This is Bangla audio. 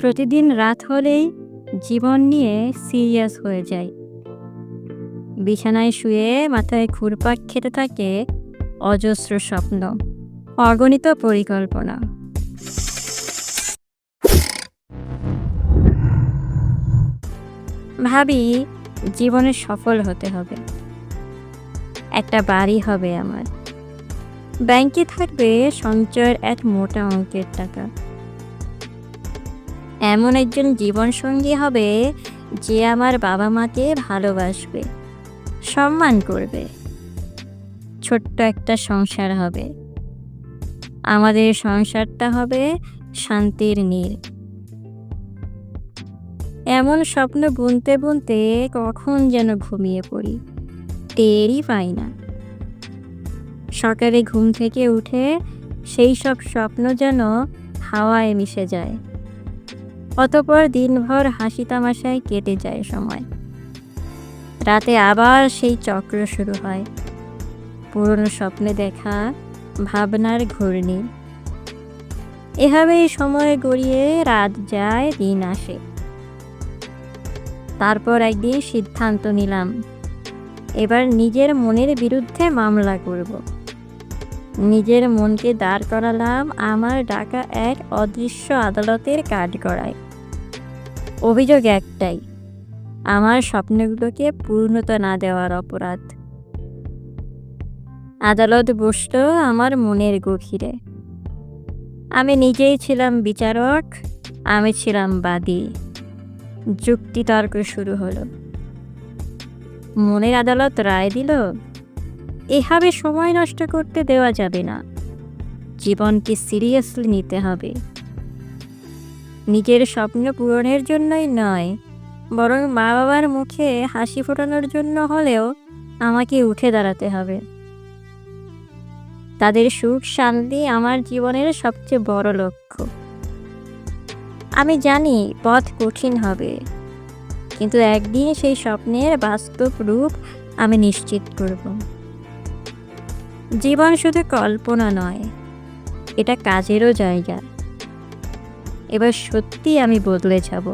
প্রতিদিন রাত হলেই জীবন নিয়ে সিরিয়াস হয়ে যায়। বিছানায় শুয়ে মাথায় ঘুরপাক খেতে থাকে অজস্র স্বপ্ন, অগণিত পরিকল্পনা। ভাবি, জীবনে সফল হতে হবে। একটা বাড়ি হবে আমার। ব্যাংকে থাকবে সঞ্চয়ের এক মোটা অঙ্কের টাকা। এমন একজন জীবনসঙ্গী হবে যে আমার বাবা মাকে ভালোবাসবে, সম্মান করবে। ছোট্ট একটা সংসার হবে। আমাদের সংসারটা হবে শান্তির নীল। এমন স্বপ্ন বুনতে বুনতে কখন যেন ঘুমিয়ে পড়ি, টেরই পাই না। সকালে ঘুম থেকে উঠে সেই সব স্বপ্ন যেন হাওয়ায় মিশে যায়। অতপর দিনভর হাসি তামাশায় কেটে যায় সময়। রাতে আবার সেই চক্র শুরু হয়। পুরনো স্বপ্নে দেখা, ভাবনার ঘূর্ণি। এভাবেই সময় গড়িয়ে রাত যায়, দিন আসে। তারপর একদিন সিদ্ধান্ত নিলাম, এবার নিজের মনের বিরুদ্ধে মামলা করব। নিজের মনকে দাঁড় করালাম আমার ডাকা এক অদৃশ্য আদালতের কাঠ কাঠগড়ায়। অভিযোগ একটাই, আমার স্বপ্নগুলোকে পূর্ণতা না দেওয়ার অপরাধ। আদালত বসল আমার মনের গভীরে। আমি নিজেই ছিলাম বিচারক, আমি ছিলাম বাদী। যুক্তিতর্ক শুরু হলো। মনের আদালত রায় দিল, এভাবে সময় নষ্ট করতে দেওয়া যাবে না। জীবনকে সিরিয়াসলি নিতে হবে। নিজের স্বপ্ন পূরণের জন্যই নয়, বরং মা বাবার মুখে হাসি ফোটানোর জন্য হলেও আমাকে উঠে দাঁড়াতে হবে। তাদের সুখ শান্তি আমার জীবনের সবচেয়ে বড় লক্ষ্য। আমি জানি পথ কঠিন হবে, কিন্তু একদিন সেই স্বপ্নের বাস্তব রূপ আমি নিশ্চিত করব। জীবন শুধু কল্পনা নয়, এটা কাজেরও জায়গা। এবার সত্যি আমি বদলে যাব।